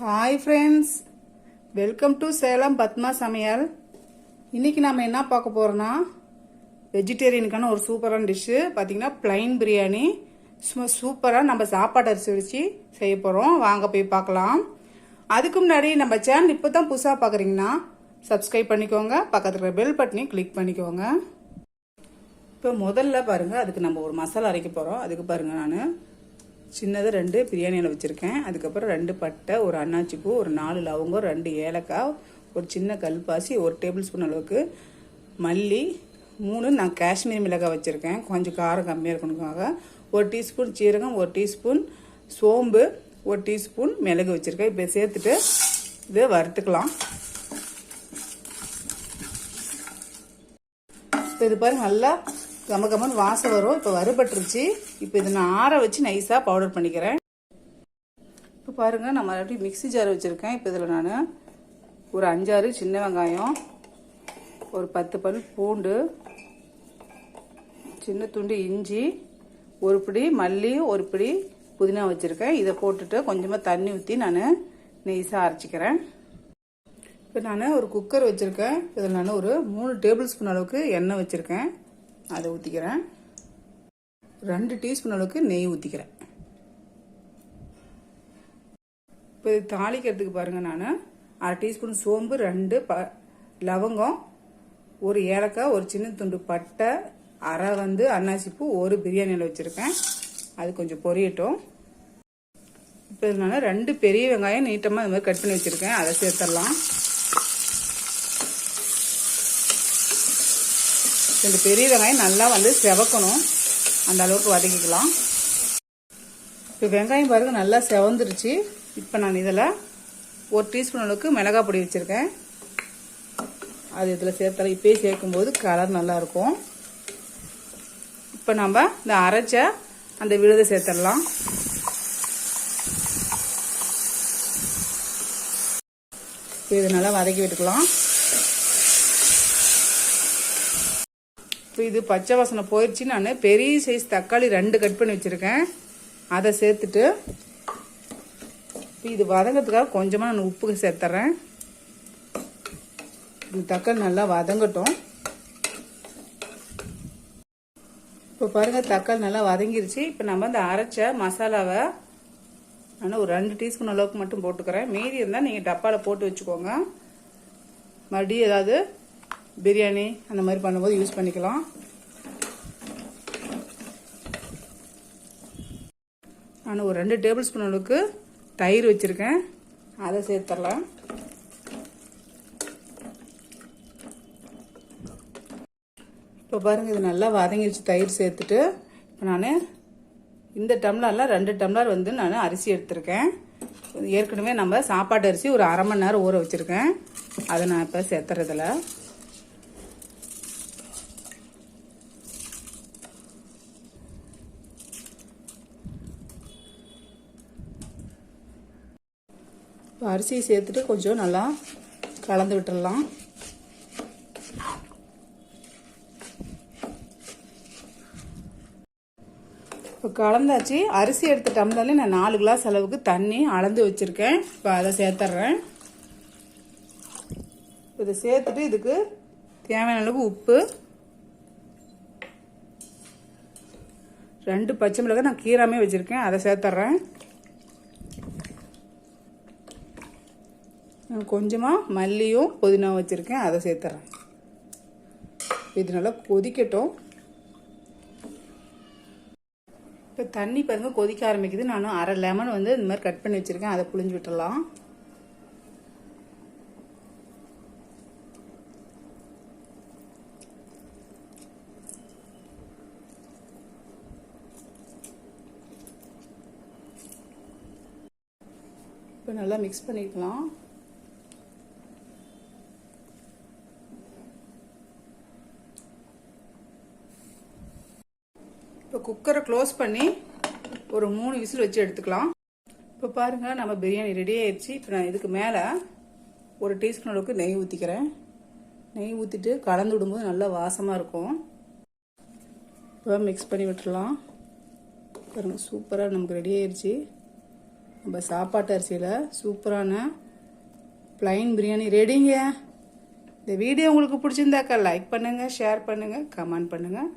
Hi friends welcome to Salem Padma சமையல் இன்றைக்கி நம்ம என்ன பார்க்க போகிறோன்னா வெஜிடேரியனுக்கான ஒரு சூப்பரான டிஷ்ஷு பார்த்தீங்கன்னா ப்ளைன் பிரியாணி சும்மா சூப்பராக நம்ம சாப்பாடு அரிசி வச்சு செய்ய போகிறோம் வாங்க போய் பார்க்கலாம். அதுக்கு முன்னாடி நம்ம சேனல் இப்போ தான் புதுசாக பார்க்குறீங்கன்னா சப்ஸ்கிரைப் பண்ணிக்கோங்க. பக்கத்தில் இருக்கிற பெல் பட்டனையும் கிளிக் பண்ணிக்கோங்க. இப்போ முதல்ல பாருங்கள் அதுக்கு நம்ம ஒரு மசாலா அரைக்க போகிறோம் அதுக்கு பாருங்கள் நான். சின்னதாக ரெண்டு பிரியாணியில் வச்சுருக்கேன். அதுக்கப்புறம் ரெண்டு பட்டை ஒரு அன்னாச்சிப்பூ ஒரு நாலு லவங்கம் ரெண்டு ஏலக்காய் ஒரு சின்ன கல்பாசி ஒரு டேபிள் ஸ்பூன் அளவுக்கு மல்லி மூணு நான் காஷ்மீர் மிளகாய் வச்சுருக்கேன். கொஞ்சம் காரம் கம்மியாக இருக்கணுக்காக. ஒரு டீஸ்பூன் சீரகம் ஒரு டீஸ்பூன் சோம்பு ஒரு டீஸ்பூன் மிளகு வச்சுருக்கேன். இப்போ சேர்த்துட்டு இதை வறுத்துக்கலாம். இப்போ இது பாருங்க நல்லா கம கமன் வாசம் வரும். இப்போ வறுபட்டுருச்சு. இப்போ இதை நான் ஆற வச்சு நைஸாக பவுடர் பண்ணிக்கிறேன். இப்போ பாருங்கள் நான் மறுபடியும் மிக்ஸி ஜார் வச்சுருக்கேன். இப்போ இதில் நான் ஒரு அஞ்சாறு சின்ன வெங்காயம் ஒரு பத்து பல் பூண்டு சின்ன துண்டு இஞ்சி ஒரு பிடி மல்லி ஒரு பிடி புதினா வச்சுருக்கேன். இதை போட்டுட்டு கொஞ்சமாக தண்ணி ஊற்றி நான் நெய்ஸாக அரைச்சிக்கிறேன். இப்போ நான் ஒரு குக்கர் வச்சுருக்கேன். இதில் நான் ஒரு மூணு டேபிள் ஸ்பூன் அளவுக்கு எண்ணெய் வச்சுருக்கேன். அதை ஊற்றிக்கிறேன் ரெண்டு டீஸ்பூன் அளவுக்கு நெய் ஊற்றிக்கிறேன் இப்போ இது தாளிக்கிறதுக்கு பாருங்கள் நான். அரை டீஸ்பூன் சோம்பு ரெண்டு ப லவங்கம் ஒரு ஏலக்காய் ஒரு சின்ன துண்டு பட்டை அரை வந்து அன்னாசிப்பூ ஒரு பிரியாணியில் வச்சுருக்கேன். அது கொஞ்சம் பொரியட்டும். இப்போ இது நான் ரெண்டு பெரிய வெங்காயம் நீட்டமாக இந்த மாதிரி கட் பண்ணி வச்சுருக்கேன். அதை சேர்த்துடலாம் ரெண்டு பெரிய வெங்காயம் நல்லா வந்து செவக்கணும். அந்த அளவுக்கு வதக்கிக்கலாம். இப்போ வெங்காயம் பாருங்கள் நல்லா செவந்துருச்சு. இப்போ நான் இதில் ஒரு டீஸ்பூன் அளவுக்கு மிளகாய் பொடி வச்சுருக்கேன். அது இதில் சேர்த்தலாம் இப்பயே சேர்க்கும்போது கலர் நல்லாயிருக்கும் இப்போ நம்ம இந்த அரைச்ச அந்த விழுதை சேர்த்துடலாம். இதை நல்லா வதக்கி விட்டுக்கலாம். இப்போ இது பச்சை வாசனை போயிடுச்சு நான் பெரிய சைஸ் தக்காளி ரெண்டு கட் பண்ணி வச்சுருக்கேன். அதை சேர்த்துட்டு இப்போ இது வதங்கிறதுக்காக கொஞ்சமாக நான் உப்பு சேர்த்துறேன். இந்த தக்காளி நல்லா வதங்கட்டும். இப்போ பாருங்கள் தக்காளி நல்லா வதங்கிருச்சு. இப்போ நம்ம இந்த அரைச்ச மசாலாவை ஆனால் ஒரு ரெண்டு டீஸ்பூன் அளவுக்கு மட்டும் போட்டுக்கிறேன். மீதி இருந்தால் நீங்கள் டப்பாவில் போட்டு வச்சுக்கோங்க. மறுபடியும் ஏதாவது பிரியாணி அந்த மாதிரி பண்ணும்போது யூஸ் பண்ணிக்கலாம். நான் ஒரு ரெண்டு டேபிள் ஸ்பூன் அளவுக்கு தயிர் வச்சுருக்கேன். அதை சேர்த்துடலாம். இப்போ பாருங்கள் இது நல்லா வதங்கிடுச்சு தயிர் சேர்த்துட்டு. இப்போ நான் இந்த டம்ளரில் ரெண்டு டம்ளர் வந்து நான் அரிசி எடுத்திருக்கேன். ஏற்கனவே நம்ம சாப்பாட்டு அரிசி ஒரு அரை மணி நேரம் ஊற வச்சுருக்கேன். அதை நான் இப்போ சேர்த்துறதில்ல. அரிசியை சேர்த்துட்டு கொஞ்சம் நல்லா கலந்து விட்டுடலாம் இப்போ கலந்தாச்சு. அரிசி எடுத்த டம்ளர்ல நான் நாலு கிளாஸ் அளவுக்கு தண்ணி அளந்து வச்சுருக்கேன். இப்போ அதை சேர்த்துட்றேன் இதை சேர்த்துட்டு இதுக்கு தேவையான அளவுக்கு உப்பு. ரெண்டு பச்சை மிளகாய் நான் கீராமே வச்சுருக்கேன். அதை சேர்த்துட்றேன் கொஞ்சமாக மல்லியும் புதினா வச்சுருக்கேன். அதை சேர்த்துறேன். இது நல்லா கொதிக்கட்டும். இப்போ தண்ணி பாருங்கள் கொதிக்க ஆரம்பிக்குது. நான் அரை லெமன் வந்து இந்த மாதிரி கட் பண்ணி வச்சுருக்கேன். அதை புளிஞ்சு விட்டுடலாம். இப்போ நல்லா மிக்ஸ் பண்ணிக்கலாம். குக்கரை க்ளோஸ் பண்ணி ஒரு மூணு விசில் வச்சு எடுத்துக்கலாம். இப்போ பாருங்கள் நம்ம பிரியாணி ரெடி ஆயிடுச்சு. இப்போ நான் இதுக்கு மேலே ஒரு டீஸ்பூன் அளவுக்கு நெய் ஊற்றிக்கிறேன் நெய் ஊற்றிட்டு கலந்து விடும்போது நல்லா வாசமாக இருக்கும். இப்போ மிக்ஸ் பண்ணி விட்டுடலாம் பாருங்கள் சூப்பராக நமக்கு ரெடி ஆயிடுச்சு நம்ம சாப்பாட்டு அரிசியில் சூப்பரான ப்ளைன் பிரியாணி ரெடிங்க இந்த வீடியோ உங்களுக்கு பிடிச்சிருந்தாக்கா லைக் பண்ணுங்கள் ஷேர் பண்ணுங்கள் கமெண்ட் பண்ணுங்கள்